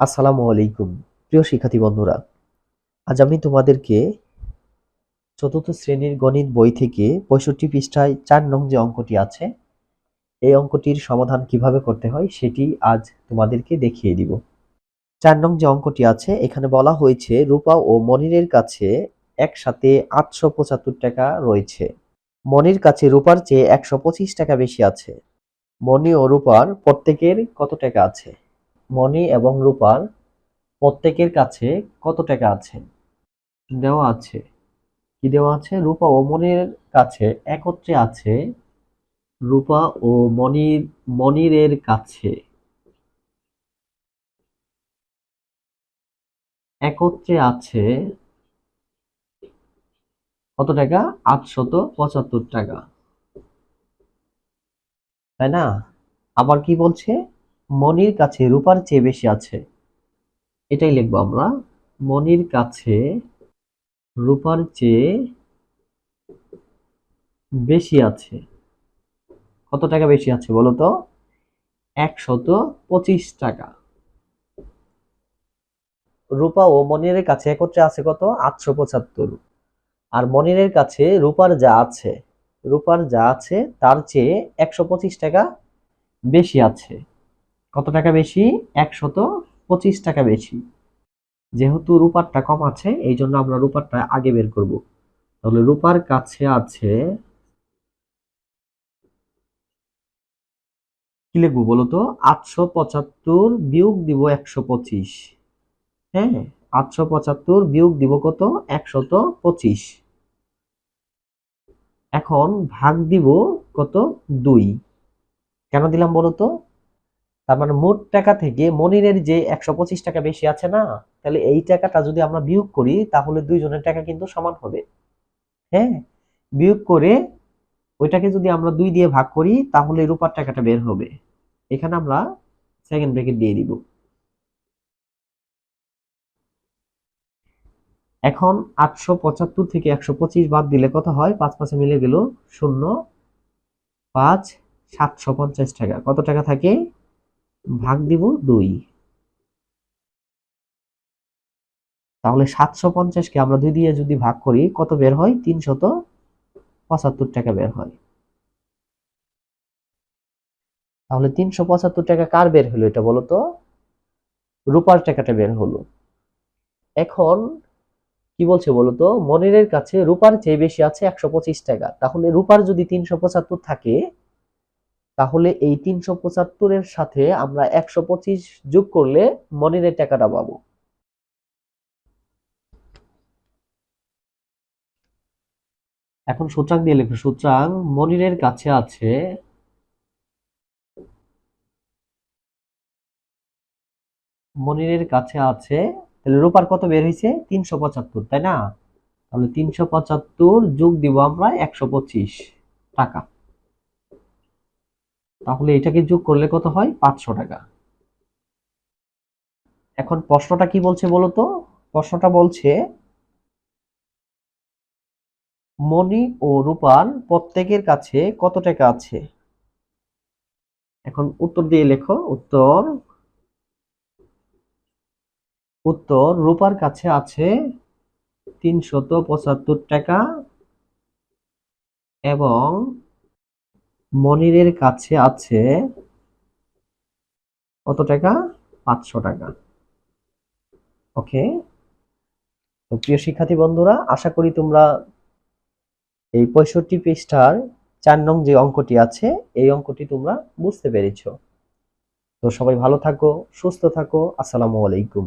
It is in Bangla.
আসসালামু আলাইকুম, প্রিয় শিক্ষার্থী বন্ধুরা। আজ আমি তোমাদেরকে চতুর্থ শ্রেণির গণিত বই থেকে পঁয়ষট্টি পৃষ্ঠায় চার নং যে অঙ্কটি আছে, এই অঙ্কটির সমাধান কীভাবে করতে হয় সেটি আজ তোমাদেরকে দেখিয়ে দিব। চার নং যে অঙ্কটি আছে, এখানে বলা হয়েছে রূপা ও মনিরের কাছে একসাথে আটশো পঁচাত্তর টাকা রয়েছে। মনির কাছে রূপার চেয়ে একশো পঁচিশ টাকা বেশি আছে। মনি ও রূপার প্রত্যেকের কত টাকা আছে? মনি এবং রূপার প্রত্যেকের কাছে কত টাকা আছে? দেওয়া আছে। কি দেওয়া আছে? রূপা ও মনির কাছে একত্রে আছে। রূপা ও মনির মনিরের কাছে একত্রে আছে কত টাকা? আটশত পঁচাত্তর টাকা। তাই না? আবার কি বলছে? মনির কাছে রূপার চেয়ে বেশি আছে। এটাই লিখব আমরা। মনির কাছে রূপার চেয়ে বেশি আছে। কত টাকা বেশি আছে বলো তো? একশত পঁচিশ টাকা। রূপা ও মনিরের কাছে একত্রে আছে কত? আটশো পঁচাত্তর। আর মনিরের কাছে রূপার যা আছে, রূপার যা আছে তার চেয়ে একশো পঁচিশ টাকা বেশি আছে। কত টাকা বেশি? একশত পঁচিশ টাকা বেশি। যেহেতু রূপারটা কম আছে, এই জন্য আমরা রূপারটা আগে বের করব। তাহলে রূপার কাছে আছে, কি লিখব বলো তো আটশো পঁচাত্তর বিয়োগ দিব একশো পঁচিশ। হ্যাঁ আটশো পঁচাত্তর বিয়োগ দিব কত? একশত পঁচিশ। এখন ভাগ দিব কত? দুই। কেন দিলাম বলো তো তার মানে মোট টাকা থেকে মনিরের যে একশো পঁচিশ টাকা বেশি আছে না, তাহলে এই টাকাটা যদি আমরা বিয়োগ করি, তাহলে দুইজনের টাকা কিন্তু সমান হবে। হ্যাঁ? বিয়োগ করে ওইটাকে যদি আমরা দুই দিয়ে ভাগ করি, তাহলে রূপার টাকাটা বের হবে। এখানে আমরা সেকেন্ড ব্র্যাকেট দিয়ে দিব। এখন আটশো পঁচাত্তর থেকে একশো পঁচিশ বাদ দিলে কত হয়? পাঁচ পাঁচে মিলে গেল শূন্য, পাঁচ, সাতশো পঞ্চাশ টাকা। কত টাকা থাকে? ভাগ দিব দুই। তাহলে সাতশো পঞ্চাশকে আমরা দুই দিয়ে যদি ভাগ করি, কত বের হয়? তিনশত পঁচাত্তর টাকা বের হয়। তাহলে তিনশো পঁচাত্তর টাকা কার বের হলো এটা বলো তো? রূপার টাকাটা বের হলো। এখন কি বলছে বলতো মনিরের কাছে রূপার চেয়ে বেশি আছে একশো পঁচিশ টাকা। তাহলে রূপার যদি তিনশো পঁচাত্তর থাকে তাহলে এই তিনশো পঁচাত্তরের সাথে আমরা একশো পঁচিশ যোগ করলে মনিরের টাকাটা পাবো। এখন সূত্রাং দিয়ে লিখব সূত্রাং মনিরের কাছে আছে মনিরের কাছে আছে, তাহলে রূপার কত বের হয়েছে তিনশো পঁচাত্তর, তাই না? তাহলে তিনশো পঁচাত্তর যোগ দিব আমরা একশো পঁচিশ টাকা। তাহলে এটাকে যোগ করলে কত হয়? পাঁচশো টাকা। এখন প্রশ্নটা কি বলছে বলতো প্রশ্নটা বলছে, মণি ও রূপার প্রত্যেকের কাছে কত টাকা আছে? এখন উত্তর দিয়ে লেখো। উত্তর উত্তর, রূপার কাছে আছে তিনশত পঁচাত্তর টাকা এবং মনিরের কাছে আছে কত টাকা? পাঁচশো টাকা। ওকে? তো প্রিয় শিক্ষার্থী বন্ধুরা, আশা করি তোমরা এই পঁয়ষট্টি পৃষ্ঠার চার নং যে অঙ্কটি আছে, এই অঙ্কটি তোমরা বুঝতে পেরেছ। তো সবাই ভালো থাকো, সুস্থ থাকো। আসসালামু আলাইকুম।